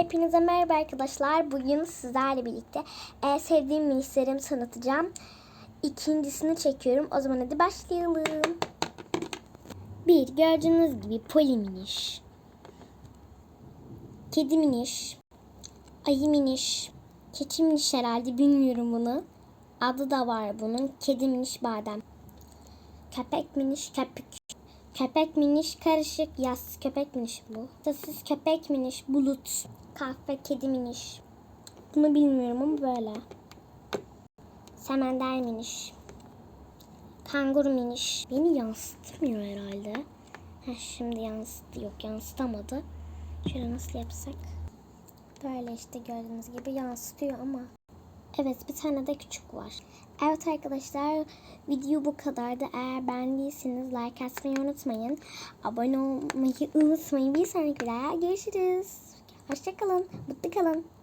Hepinize merhaba arkadaşlar. Bugün sizlerle birlikte en sevdiğim minislerimi tanıtacağım. İkincisini çekiyorum. O zaman hadi başlayalım. Bir gördüğünüz gibi poli miniş. Kedi miniş. Ayı miniş. Keçi miniş herhalde bilmiyorum bunu. Adı da var bunun. Kedi miniş badem. Köpek miniş köpük. Köpek miniş karışık yaz köpek miniş bu. Sessiz köpek miniş bulut. Kahve kedi miniş. Bunu bilmiyorum ama böyle. Semender miniş. Kanguru miniş. Beni yansıtmıyor herhalde. Heh, şimdi yansıttı. Yok yansıtamadı. Şöyle nasıl yapsak? Böyle işte gördüğünüz gibi yansıtıyor ama. Evet bir tane de küçük var. Evet arkadaşlar video bu kadardı. Eğer beğendiyseniz like atmayı unutmayın. Abone olmayı unutmayın. Bir sonraki videoda görüşürüz. Hoşçakalın. Mutlu kalın.